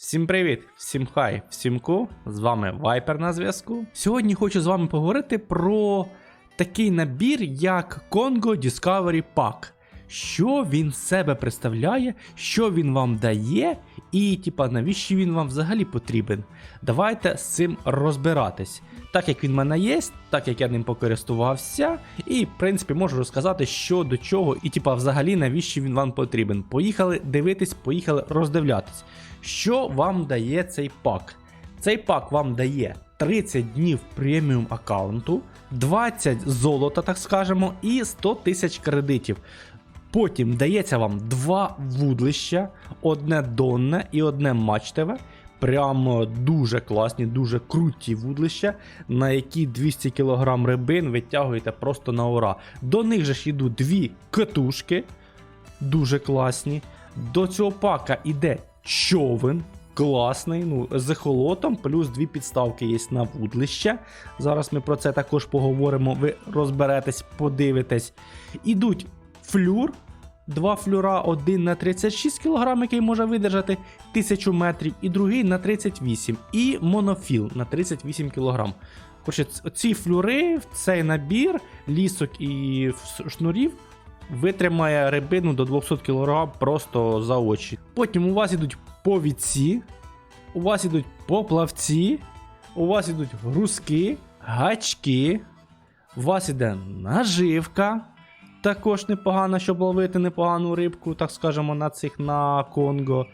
Всім привіт, всім хай, всім ку. З вами Вайпер на зв'язку. Сьогодні хочу з вами поговорити про такий набір, як Congo Discovery Pack. Що він себе представляє, що він вам дає, і типа навіщо він вам взагалі потрібен. Давайте з цим розбиратись. Так як він в мене є, так як я ним покористувався, і в принципі можу розказати, що до чого, і типа взагалі навіщо він вам потрібен. Поїхали дивитись, поїхали роздивлятись. Що вам дає цей пак? Цей пак вам дає 30 днів преміум аккаунту, 20 золота, так скажемо, і 100 тисяч кредитів. Потім дається вам два вудлища, одне донне і одне мачтеве. Прямо дуже класні, дуже круті вудлища, на які 200 кг рибин витягуєте просто на ура. До них же ж йдуть дві катушки, дуже класні. До цього пака іде човен. Класний, ну, з ехолотом, плюс дві підставки є на вудлище. Зараз ми про це також поговоримо. Ви розберетесь, подивитесь. Ідуть флюр. Два флюра, один на 36 кг, який може видержати 1000 метрів, і другий на 38 І монофіл на 38 кг. Коротше, ці флюри, цей набір, лісок і шнурів витримає рибину до 200 кг просто за очі. Потім у вас ідуть повідці, у вас ідуть поплавці, у вас ідуть грузки, гачки, у вас іде наживка. Також непогано, щоб ловити непогану рибку, так скажемо, на цих на Конго.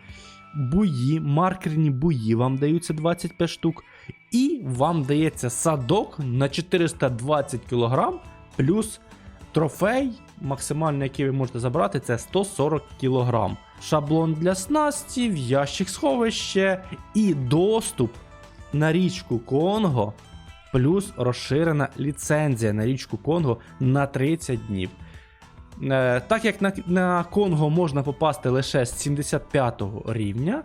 Буї, маркерні буї вам даються 25 штук. І вам дається садок на 420 кг плюс трофей, максимально який ви можете забрати, це 140 кг. Шаблон для снастів, ящик сховище і доступ на річку Конго, плюс розширена ліцензія на річку Конго на 30 днів. Е, Так як на, на Конго можна попасти лише з 75 рівня,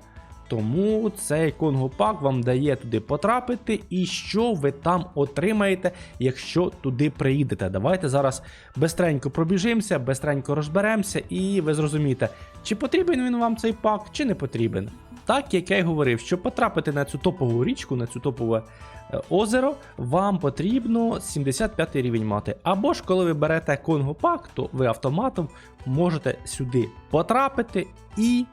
тому цей Конго пак вам дає туди потрапити, і що ви там отримаєте, якщо туди приїдете. Давайте зараз бестренько пробіжимося, бестренько розберемося, і ви зрозумієте, чи потрібен він вам цей пак, чи не потрібен. Так як я й говорив, щоб потрапити на цю топову річку, на цю топове е, озеро, вам потрібно 75 рівень мати. Або ж коли ви берете Конго пак, то ви автоматом можете сюди потрапити і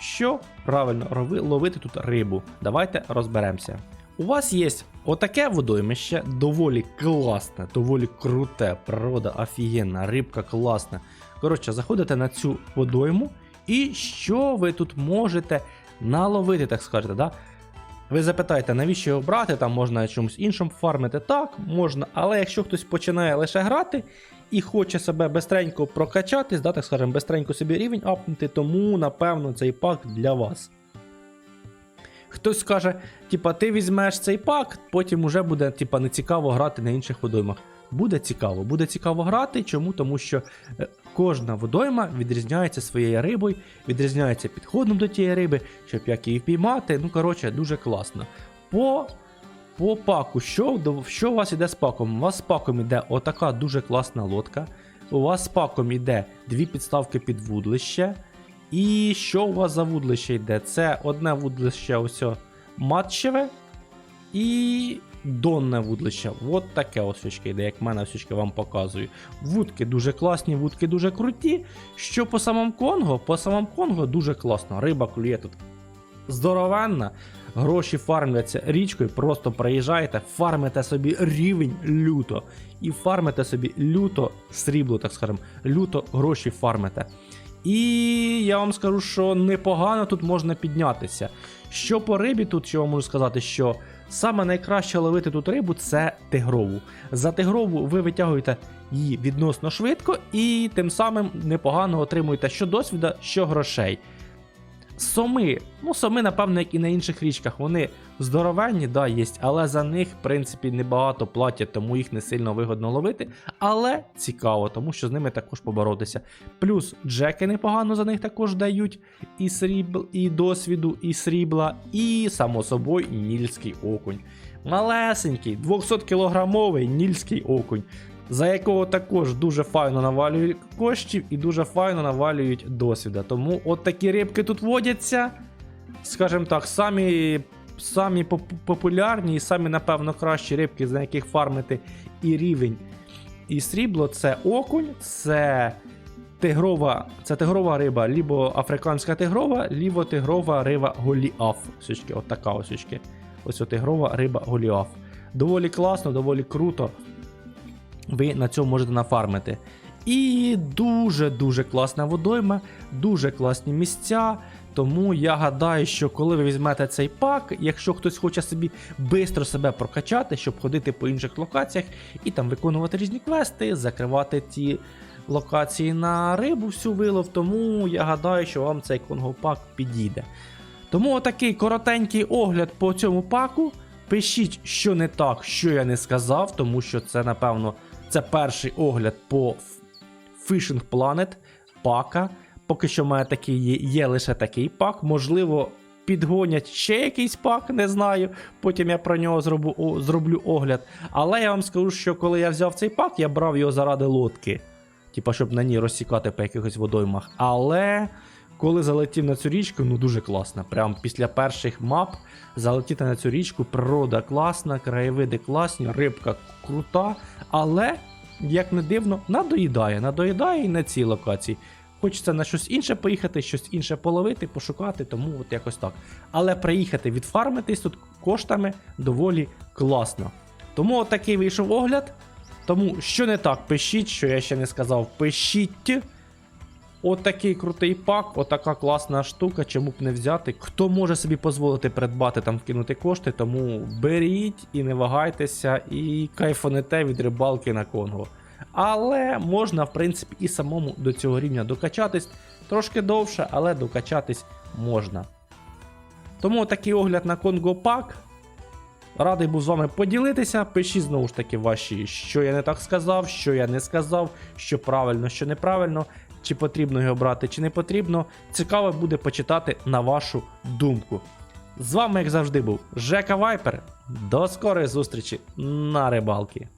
що правильно ловити тут рибу. Давайте розберемося. У вас є отаке водоймище, доволі класне, доволі круте, природа офігенна, рибка класна. Коротше, заходите на цю водойму, і що ви тут можете наловити, так скажете, да? Ви запитаєте, навіщо його брати, там можна чомусь іншим фармити. Так, можна, але якщо хтось починає лише грати і хоче себе бистренько прокачатись, да, так скажемо, бистренько собі рівень апнути, тому напевно цей пак для вас. Хтось скаже, типа, ти візьмеш цей пак, потім уже буде типа, нецікаво грати на інших водоймах. Буде цікаво, буде цікаво грати. Чому? Тому що е, кожна водойма відрізняється своєю рибою, відрізняється підходом до тієї риби, щоб як її впіймати. Ну, коротше, дуже класно. По, по паку, що, що у вас іде з паком? У вас з паком іде отака дуже класна лодка. У вас з паком іде дві підставки під вудлище. І що у вас за вудлище йде? Це одне вудлище ось матчеве і донне вудлище. От таке ось йде, як мене ось очки вам показую. Вудки дуже класні, вудки дуже круті. Що по самому Конго? По самому Конго дуже класно. Риба клює тут здоровенна. Гроші фармляться річкою, просто приїжджаєте, фармите собі рівень люто. І фармите собі люто срібло, так скажемо, люто гроші фармите. І я вам скажу, що непогано тут можна піднятися. Що по рибі, тут що я вам можу сказати, що саме найкраще ловити тут рибу це тигрову. За тигрову ви витягуєте її відносно швидко, і тим самим непогано отримуєте що досвіда, що грошей. Соми, ну соми, напевно, як і на інших річках, вони здоровенні, да, є, але за них, в принципі, небагато платять, тому їх не сильно вигодно ловити. Але цікаво, тому що з ними також поборотися. Плюс джеки непогано за них також дають і срібл, і досвіду, і срібла, і, само собою, нільський окунь. Малесенький, 200 кілограмовий нільський окунь за якого також дуже файно навалюють коштів і дуже файно навалюють досвіда. Тому от такі рибки тут водяться. скажімо так, самі, самі поп- популярні і самі, напевно, кращі рибки, за яких фармити і рівень, і срібло це окунь, це тигрова, це тигрова риба, лібо африканська тигрова, лібо тигрова риба голіаф. От така ось. Ось тигрова риба голіаф. Доволі класно, доволі круто. Ви на цьому можете нафармити. І дуже-дуже класна водойма, дуже класні місця. Тому я гадаю, що коли ви візьмете цей пак, якщо хтось хоче собі швидко себе прокачати, щоб ходити по інших локаціях і там виконувати різні квести, закривати ті локації на рибу всю вилов, тому я гадаю, що вам цей конгопак підійде. Тому отакий коротенький огляд по цьому паку. Пишіть, що не так, що я не сказав, тому що це, напевно, це перший огляд по Fishing Planet пака. Поки що мене такий є, є лише такий пак. Можливо, підгонять ще якийсь пак, не знаю. Потім я про нього зроблю, о, зроблю огляд. Але я вам скажу, що коли я взяв цей пак, я брав його заради лодки. Типа, щоб на ній розсікати по якихось водоймах. Але коли залетів на цю річку, ну дуже класно. Прям після перших мап залетіти на цю річку, природа класна, краєвиди класні, рибка крута. Але, як не дивно, надоїдає. Надоїдає і на цій локації. Хочеться на щось інше поїхати, щось інше половити, пошукати, тому от якось так. Але приїхати відфармитись тут коштами доволі класно. Тому такий вийшов огляд. Тому що не так, пишіть, що я ще не сказав, пишіть. От крутий пак, отака класна штука, чому б не взяти. Хто може собі дозволити придбати там вкинути кошти, тому беріть і не вагайтеся, і кайфанете від рибалки на Конго. Але можна, в принципі, і самому до цього рівня докачатись. Трошки довше, але докачатись можна. Тому такий огляд на Конго пак. Радий був з вами поділитися. Пишіть знову ж таки ваші, що я не так сказав, що я не сказав, що правильно, що неправильно, чи потрібно його брати, чи не потрібно. Цікаво буде почитати на вашу думку. З вами, як завжди, був Жека Вайпер. До скорої зустрічі на рибалки.